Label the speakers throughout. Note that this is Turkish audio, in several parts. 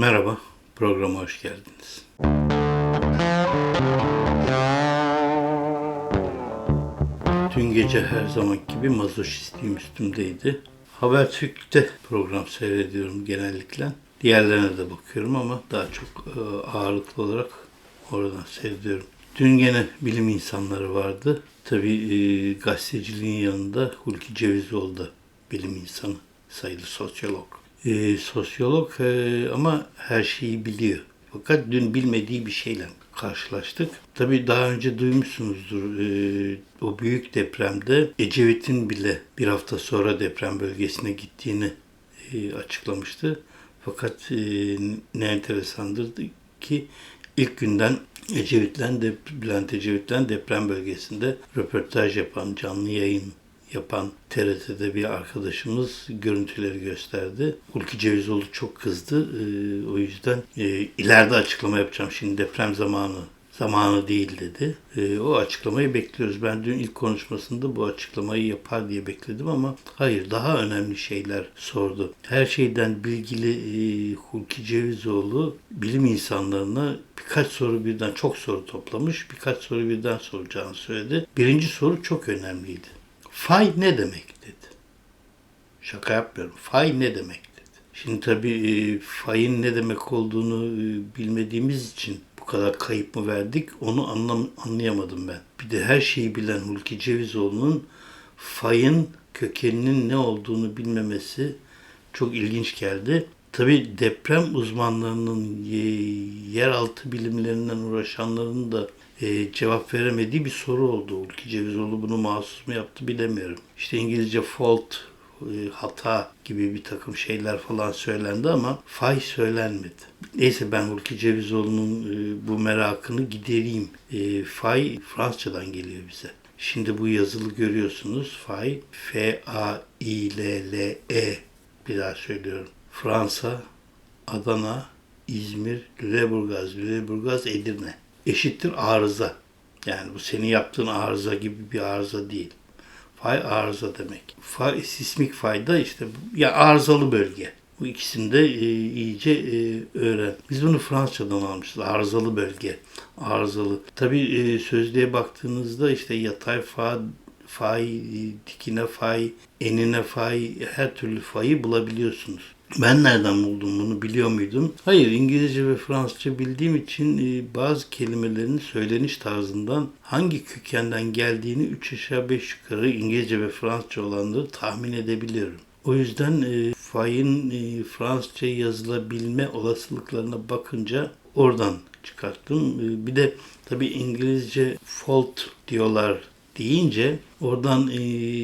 Speaker 1: Merhaba, programa hoş geldiniz. Dün gece her zaman gibi mazoşistliğim üstümdeydi. Habertürk'te program seyrediyorum genellikle. Diğerlerine de bakıyorum ama daha çok e, ağırlıklı olarak oradan seyrediyorum. Dün gene bilim insanları vardı. Tabii e, gazeteciliğin yanında Hulki Cevizoğlu da bilim insanı sayılı sosyolog. E, sosyolog e, ama her şeyi biliyor. Fakat dün bilmediği bir şeyle karşılaştık. Tabii daha önce duymuşsunuzdur e, o büyük depremde Ecevit'in bile bir hafta sonra deprem bölgesine gittiğini e, açıklamıştı. Fakat e, ne enteresandır ki ilk günden Ecevit'le de Bülent Ecevit'le deprem bölgesinde röportaj yapan, canlı yayın yapan TRT'de bir arkadaşımız görüntüleri gösterdi. Hulki Cevizoğlu çok kızdı. Ee, o yüzden e, ileride açıklama yapacağım. Şimdi deprem zamanı zamanı değil dedi. E, o açıklamayı bekliyoruz. Ben dün ilk konuşmasında bu açıklamayı yapar diye bekledim ama hayır daha önemli şeyler sordu. Her şeyden bilgili e, Hulki Cevizoğlu bilim insanlarına birkaç soru birden çok soru toplamış. Birkaç soru birden soracağını söyledi. Birinci soru çok önemliydi. Fay ne demek dedi. Şaka yapmıyorum. Fay ne demek dedi. Şimdi tabii e, fayın ne demek olduğunu e, bilmediğimiz için bu kadar kayıp mı verdik onu anlam anlayamadım ben. Bir de her şeyi bilen Hulki Cevizoğlu'nun fayın kökeninin ne olduğunu bilmemesi çok ilginç geldi. Tabii deprem uzmanlarının yeraltı bilimlerinden uğraşanların da e, cevap veremediği bir soru oldu. Ulki Cevizoğlu bunu mahsus mu yaptı bilemiyorum. İşte İngilizce fault, e, hata gibi bir takım şeyler falan söylendi ama fay söylenmedi. Neyse ben Ulki Cevizoğlu'nun e, bu merakını gidereyim. E, fay Fransızcadan geliyor bize. Şimdi bu yazılı görüyorsunuz. Fay F-A-I-L-L-E bir daha söylüyorum. Fransa, Adana, İzmir, Lüleburgaz, Lüleburgaz, Edirne eşittir arıza. Yani bu senin yaptığın arıza gibi bir arıza değil. Fay arıza demek. Fay, sismik fayda işte ya arızalı bölge. Bu ikisini de e, iyice e, öğren. Biz bunu Fransızcadan almışız. Arızalı bölge. Arızalı. Tabii e, sözlüğe baktığınızda işte yatay fa, fay, dikine fay, enine fay, her türlü fayı bulabiliyorsunuz. Ben nereden buldum bunu biliyor muydum? Hayır İngilizce ve Fransızca bildiğim için e, bazı kelimelerin söyleniş tarzından hangi kökenden geldiğini 3 aşağı 5 yukarı İngilizce ve Fransızca olanları tahmin edebiliyorum. O yüzden e, fayın e, Fransızca yazılabilme olasılıklarına bakınca oradan çıkarttım. E, bir de tabi İngilizce fault diyorlar deyince oradan e,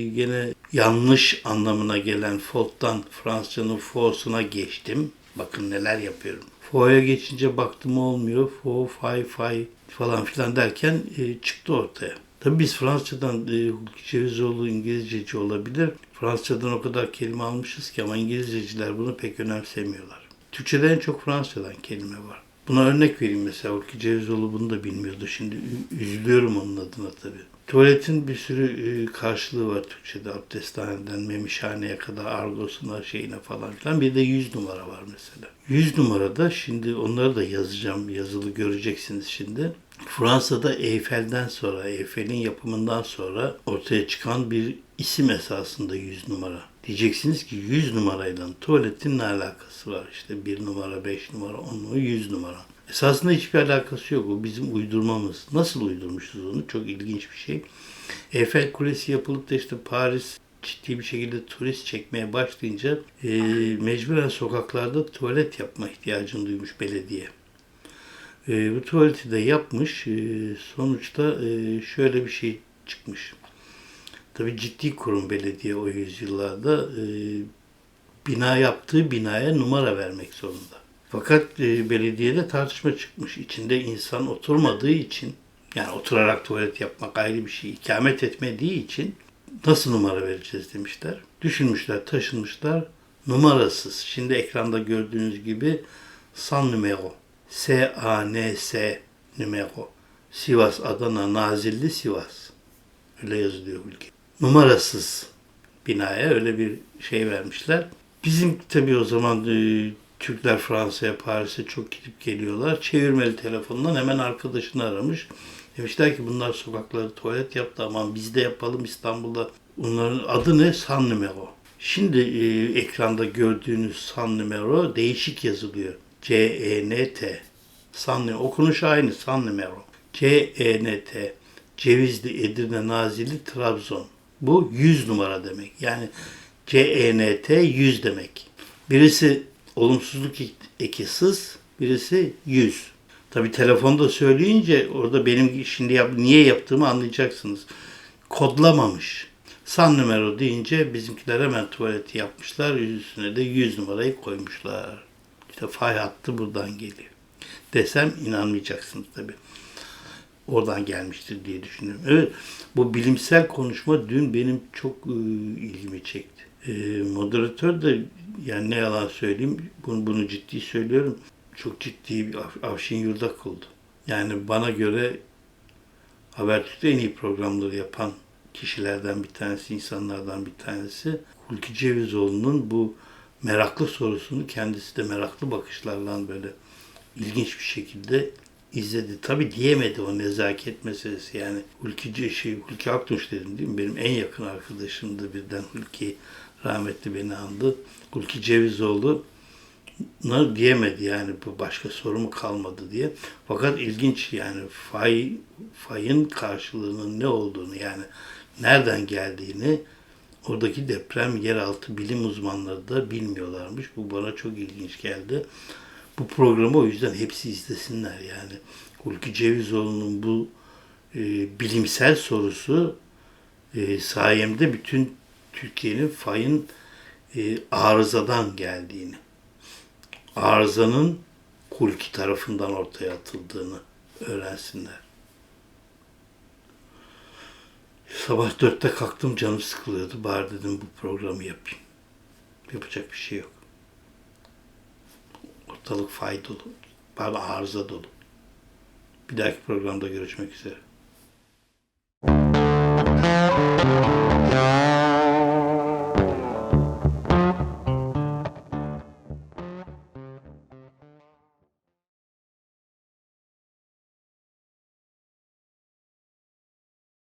Speaker 1: gene yanlış anlamına gelen fault'tan Fransızcanın force'una geçtim. Bakın neler yapıyorum. Fo'ya geçince baktım olmuyor. Fo, fay, fay falan filan derken e, çıktı ortaya. Tabii biz Fransızcadan e, Cevizoğlu İngilizceci olabilir. Fransızcadan o kadar kelime almışız ki ama İngilizceciler bunu pek önemsemiyorlar. Türkçede en çok Fransızcadan kelime var. Buna örnek vereyim mesela. Hulki Cevizoğlu bunu da bilmiyordu. Şimdi üzülüyorum onun adına tabii. Tuvaletin bir sürü e, karşılığı var Türkçe'de. Abdesthaneden memişhaneye kadar argosuna şeyine falan filan. Bir de yüz numara var mesela. Yüz numarada şimdi onları da yazacağım. Yazılı göreceksiniz şimdi. Fransa'da Eyfel'den sonra, Eyfel'in yapımından sonra ortaya çıkan bir isim esasında yüz numara. Diyeceksiniz ki 100 numarayla tuvaletin ne alakası var? İşte 1 numara, 5 numara, 10 numara, 100 numara. Esasında hiçbir alakası yok. O bizim uydurmamız. Nasıl uydurmuşuz onu? Çok ilginç bir şey. Eiffel Kulesi yapılıp da işte Paris ciddi bir şekilde turist çekmeye başlayınca e, mecburen sokaklarda tuvalet yapma ihtiyacını duymuş belediye. E, bu tuvaleti de yapmış. E, sonuçta e, şöyle bir şey çıkmış. Tabi ciddi kurum belediye o yüzyıllarda e, bina yaptığı binaya numara vermek zorunda. Fakat e, belediyede tartışma çıkmış. İçinde insan oturmadığı için yani oturarak tuvalet yapmak ayrı bir şey. ikamet etmediği için nasıl numara vereceğiz demişler. Düşünmüşler, taşınmışlar. Numarasız. Şimdi ekranda gördüğünüz gibi san numero. S-A-N-S numero. Sivas, Adana, Nazilli, Sivas. Öyle yazılıyor ülke. Numarasız binaya öyle bir şey vermişler. Bizim tabii o zaman e, Türkler Fransa'ya, Paris'e çok gidip geliyorlar. Çevirmeli telefondan hemen arkadaşını aramış. Demişler ki bunlar sokakları tuvalet yaptı aman biz de yapalım İstanbul'da. Bunların adı ne? San Numero. Şimdi e, ekranda gördüğünüz San Numero değişik yazılıyor. C-E-N-T. San Okunuş aynı San Numero. C-E-N-T. Cevizli, Edirne, Nazilli, Trabzon. Bu 100 numara demek. Yani C-E-N-T 100 demek. Birisi olumsuzluk eki birisi 100. Tabi telefonda söyleyince orada benim şimdi yap, niye yaptığımı anlayacaksınız. Kodlamamış. San numara deyince bizimkiler hemen tuvaleti yapmışlar. Üstüne de 100 numarayı koymuşlar. İşte fay hattı buradan geliyor. Desem inanmayacaksınız tabi. Oradan gelmiştir diye düşünüyorum. Evet bu bilimsel konuşma dün benim çok e, ilgimi çekti. E, moderatör de yani ne yalan söyleyeyim bunu, bunu ciddi söylüyorum. Çok ciddi bir Av- Avşin Yurdak oldu. Yani bana göre Habertürk'te en iyi programları yapan kişilerden bir tanesi, insanlardan bir tanesi. Hulki Cevizoğlu'nun bu meraklı sorusunu kendisi de meraklı bakışlarla böyle ilginç bir şekilde izledi. Tabi diyemedi o nezaket meselesi yani. Hulki, şey, Hulki Aktunç dedim değil mi? Benim en yakın arkadaşımdı birden Hulki rahmetli beni andı. Hulki Cevizoğlu diyemedi yani bu başka soru mu kalmadı diye. Fakat ilginç yani fay fayın karşılığının ne olduğunu yani nereden geldiğini oradaki deprem yeraltı bilim uzmanları da bilmiyorlarmış. Bu bana çok ilginç geldi. Bu programı o yüzden hepsi izlesinler yani. Hulki Cevizoğlu'nun bu e, bilimsel sorusu e, sayemde bütün Türkiye'nin fayın e, arızadan geldiğini, arızanın Hulki tarafından ortaya atıldığını öğrensinler. Sabah dörtte kalktım canım sıkılıyordu. Bari dedim bu programı yapayım. Yapacak bir şey yok. Ortalık fay dolu. Pardon arıza dolu. Bir dahaki programda görüşmek üzere.